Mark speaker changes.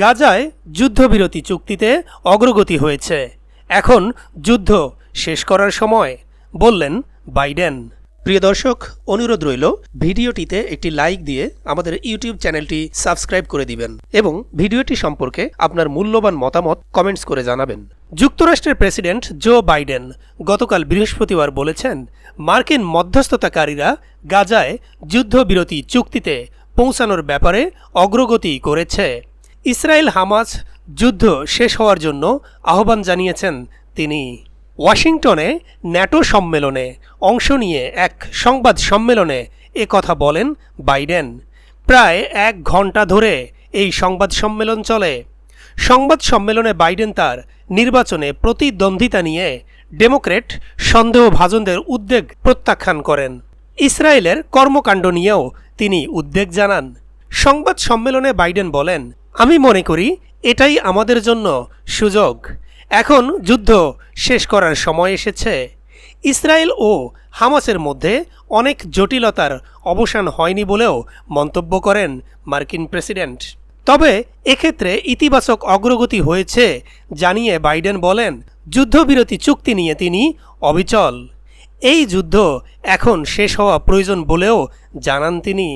Speaker 1: গাজায় যুদ্ধবিরতি চুক্তিতে অগ্রগতি হয়েছে। এখন যুদ্ধ শেষ করার সময় বললেন বাইডেন। প্রিয় দর্শক অনুরোধ রইল ভিডিওটিতে একটি লাইক দিয়ে আমাদের ইউটিউব চ্যানেলটি সাবস্ক্রাইব করে দিবেন এবং ভিডিওটি সম্পর্কে আপনার মূল্যবান মতামত কমেন্টস করে জানাবেন। যুক্তরাষ্ট্রের প্রেসিডেন্ট জো বাইডেন গতকাল বৃহস্পতিবার বলেছেন মার্কিন মধ্যস্থতাকারীরা গাজায় যুদ্ধবিরতি চুক্তিতে পৌঁছানোর ব্যাপারে অগ্রগতি করেছে। ইসরায়েল হামাজ যুদ্ধ শেষ হওয়ার জন্য আহ্বান জানিয়েছেন তিনি। ওয়াশিংটনে ন্যাটো সম্মেলনে অংশ নিয়ে এক সংবাদ সম্মেলনে এ কথা বলেন বাইডেন। প্রায় এক ঘণ্টা ধরে এই সংবাদ সম্মেলন চলে। সংবাদ সম্মেলনে বাইডেন তার নির্বাচনে প্রতিদ্বন্দ্বিতা নিয়ে ডেমোক্রেট সন্দেহভাজনদের উদ্বেগ প্রত্যাখ্যান করেন। ইসরায়েলের কর্মকাণ্ড নিয়েও তিনি উদ্বেগ জানান। সংবাদ সম্মেলনে বাইডেন বলেন আমি মনে করি এটাই আমাদের জন্য সুযোগ। এখন যুদ্ধ শেষ করার সময় এসেছে। ইসরায়েল ও হামাসের মধ্যে অনেক জটিলতার অবসান হয়নি বলেও মন্তব্য করেন মার্কিন প্রেসিডেন্ট। তবে এক্ষেত্রে ইতিবাচক অগ্রগতি হয়েছে জানিয়ে বাইডেন বলেন, যুদ্ধবিরতি চুক্তি নিয়ে তিনি অবিচল। এই যুদ্ধ এখন শেষ হওয়া প্রয়োজন বলেও জানান তিনি।